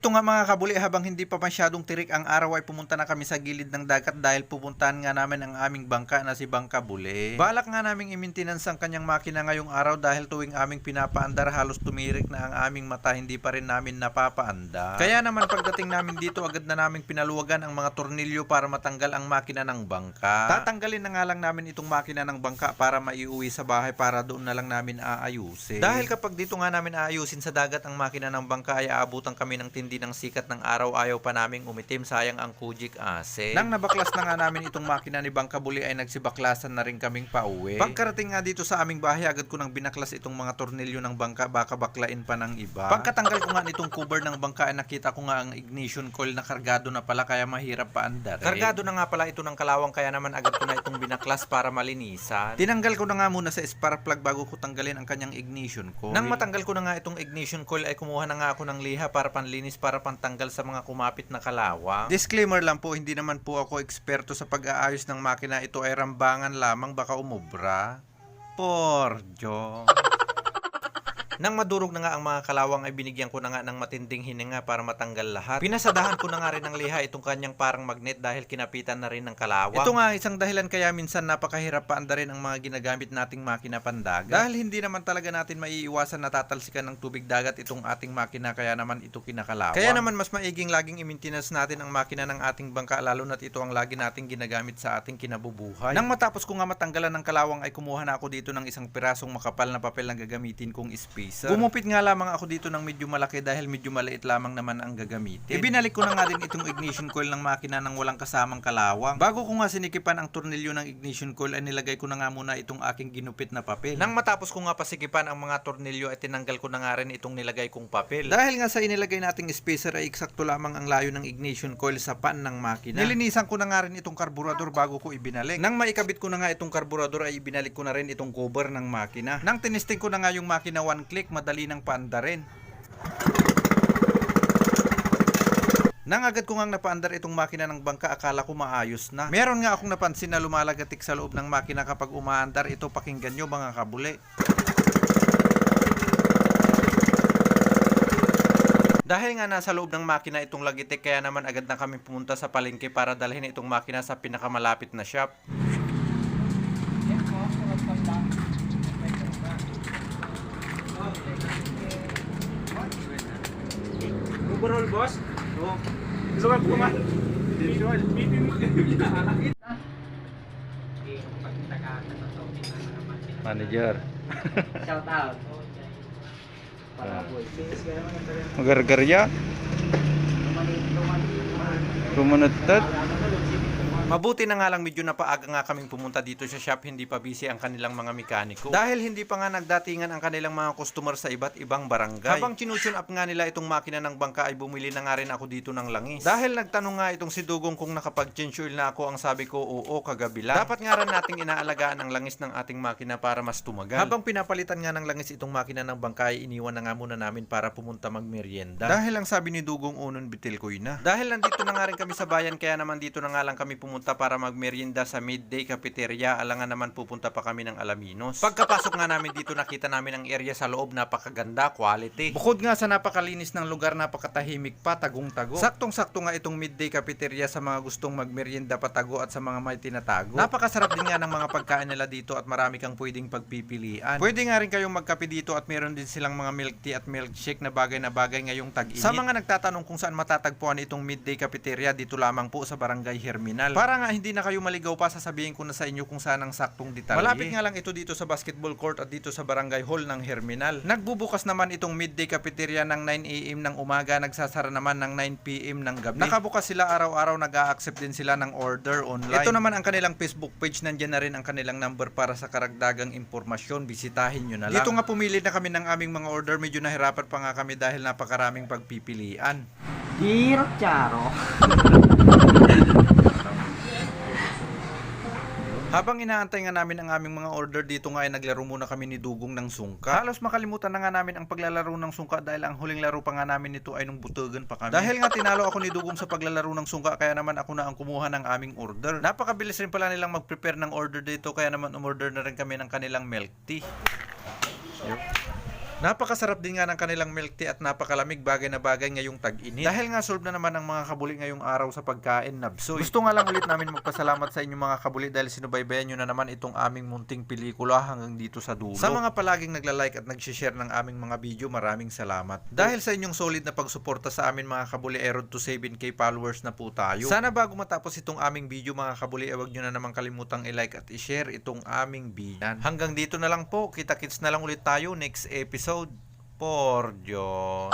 Ito nga mga kabuli, habang hindi pa masyadong tirik ang araw ay pumunta na kami sa gilid ng dagat dahil pupuntahan nga namin ang aming bangka na si Bangka Bule. Balak nga naming imintinans ang kanyang makina ngayong araw dahil tuwing aming pinapaandar halos tumirik na ang aming mata hindi pa rin namin napapaandar. Kaya naman pagdating namin dito agad na naming pinaluwagan ang mga tornilyo para matanggal ang makina ng bangka. Tatanggalin na nga lang namin itong makina ng bangka para maiuwi sa bahay para doon na lang namin aayusin. Dahil kapag dito nga namin aayusin sa dagat ang makina ng bangka ay aabutan kami ng tindi ng sikat ng araw ayaw pa naming umitim sayang ang Kujik ase. Nang nabaklas na nga namin itong makina ni Bangka Buli ay nagsibaklasan na rin kaming pauwi. Pagkarating nga dito sa aming bahay agad ko nang binaklas itong mga tornilyo ng bangka baka baklain pa ng iba. Pagkatanggal ko nga nitong cover ng bangka ay nakita ko nga ang ignition coil na kargado na pala kaya mahirap pa andarin. Kargado na nga pala ito ng kalawang kaya naman agad ko na itong binaklas para malinisan. Tinanggal ko na nga muna sa spark plug bago ko tanggalin ang kanyang ignition coil. Nang matanggal ko na nga itong ignition coil ay kumuha na nga ako ng liha para panlinis para pantanggal sa mga kumapit na kalawang. Disclaimer lang po, hindi naman po ako eksperto sa pag-aayos ng makina. Ito ay rambangan lamang baka umubra. Porjo. Nang madurog na nga ang mga kalawang ay binigyan ko na nga ng matinding hininga para matanggal lahat. Pinasadahan ko na nga rin ng liha itong kanyang parang magnet dahil kinapitan na rin ng kalawang. Ito nga isang dahilan kaya minsan napakahirap pa andarin ang mga ginagamit nating makina pandagat. Dahil hindi naman talaga natin maiiwasan na tatalsikan ng tubig dagat itong ating makina kaya naman ito kinakalawang. Kaya naman mas maiging laging i-maintenance natin ang makina ng ating bangka lalo na't ito ang lagi nating ginagamit sa ating kinabubuhay. Nang matapos ko nga matanggalan ng kalawang ay kumuha na ako dito ng isang pirasong makapal na papel na gagamitin kong spacer. Gumupit nga lamang ako dito ng medyo malaki dahil medyo maliit lamang naman ang gagamitin. Ibinalik ko na nga din itong ignition coil ng makina ng walang kasamang kalawang. Bago ko nga sinikipan ang tornilyo ng ignition coil ay nilagay ko na nga muna itong aking ginupit na papel. Nang matapos ko nga pasikipan ang mga tornilyo ay tinanggal ko na nga rin itong nilagay kong papel. Dahil nga sa inilagay nating spacer ay eksakto lamang ang layo ng ignition coil sa pan ng makina. Nilinisan ko na nga rin itong karburador bago ko ibinalik. Nang maikabit ko na nga itong karburador ay ibinalik ko na rin itong cover ng makina. Nang tinisting ko na nga yung makina one click, madali nang paanda rin. Nang agad ko ngang napaandar itong makina ng bangka, akala ko maayos na. Meron nga akong napansin na lumalagatik sa loob ng makina kapag umaandar. Ito pakinggan nyo mga kabuli. Dahil nga nasa loob ng makina itong lagitik, kaya naman agad na kami pumunta sa palengke para dalhin itong makina sa pinakamalapit na shop. Overall, boss? Oo. Gusto ka po man? Visual. Manager. Shout out. Ah. Para boy. Magargarya. Mabuti na nga lang medyo napaaga nga kaming pumunta dito sa shop, hindi pa busy ang kanilang mga mekaniko. Dahil hindi pa nga nagdatingan ang kanilang mga customer sa iba't ibang barangay. Habang tinutune up nga nila itong makina ng bangka ay bumili na nga rin ako dito ng langis. Dahil nagtanong nga itong si Dugong kung nakapag-change oil na ako, ang sabi ko oo kagabi lang. Dapat nga rin nating inaalagaan ang langis ng ating makina para mas tumagal. Habang pinapalitan nga ng langis itong makina ng bangka ay iniwan na nga muna namin para pumunta magmerienda. Dahil ang sabi ni Dugong unon bitil ko na. Dahil nandito na nga rin kami sa bayan kaya naman dito na nga lang kami pumunta para magmerienda sa midday cafeteria. Alangan naman pupunta pa kami ng Alaminos. Pagkapasok nga namin dito nakita namin ang area sa loob napakaganda, quality. Bukod nga sa napakalinis ng lugar, napakatahimik pa, tagong-tago. Saktong-sakto nga itong midday cafeteria sa mga gustong magmerienda patago at sa mga may tinatago. Napakasarap din nga ng mga pagkain nila dito at marami kang pwedeng pagpipilian. Pwede nga rin kayong magkape dito at meron din silang mga milk tea at milkshake na bagay na bagay ngayong tag-init. Sa mga nagtatanong kung saan matatagpuan itong midday cafeteria, dito lamang po sa Barangay Herminal. Para nga hindi na kayo maligaw pa, sasabihin ko na sa inyo kung saan ang saktong detalye. Malapit nga lang ito dito sa basketball court at dito sa Barangay Hall ng Herminal. Nagbubukas naman itong midday cafeteria ng 9am ng umaga, nagsasara naman ng 9pm ng gabi. Nakabukas sila araw-araw, nag-a-accept din sila ng order online. Ito naman ang kanilang Facebook page, nandyan na rin ang kanilang number para sa karagdagang impormasyon. Bisitahin nyo na lang. Dito nga pumili na kami ng aming mga order, medyo nahirapan pa nga kami dahil napakaraming pagpipilian. Giro Charo. Habang inaantay nga namin ang aming mga order dito nga ay naglaro muna kami ni Dugong ng sungka. Halos makalimutan na nga namin ang paglalaro ng sungka dahil ang huling laro pa nga namin nito ay nung butugan pa kami. Dahil nga tinalo ako ni Dugong sa paglalaro ng sungka kaya naman ako na ang kumuha ng aming order. Napakabilis rin pala nilang mag-prepare ng order dito kaya naman umorder na rin kami ng kanilang milk tea. Yup. Napakasarap din nga ng kanilang milk tea at napakalamig bagay na bagay ngayong tag-init. Dahil nga solve na naman ang mga kabuli ngayong araw sa pagkain nabsoy. Gusto nga lang ulit namin magpasalamat sa inyo mga kabuli dahil sinubaybayan nyo na naman itong aming munting pelikula hanggang dito sa dulo. Sa mga palaging nagla-like at nag-share ng aming mga video, maraming salamat. Dahil sa inyong solid na pagsuporta sa amin mga kabuli, eh, road to 7k followers na po tayo. Sana bago matapos itong aming video mga kabuli, eh, wag nyo na naman kalimutang i-like at i-share itong aming video. Hanggang dito na lang po, kita-kits na lang ulit tayo next episode. Por Diyos.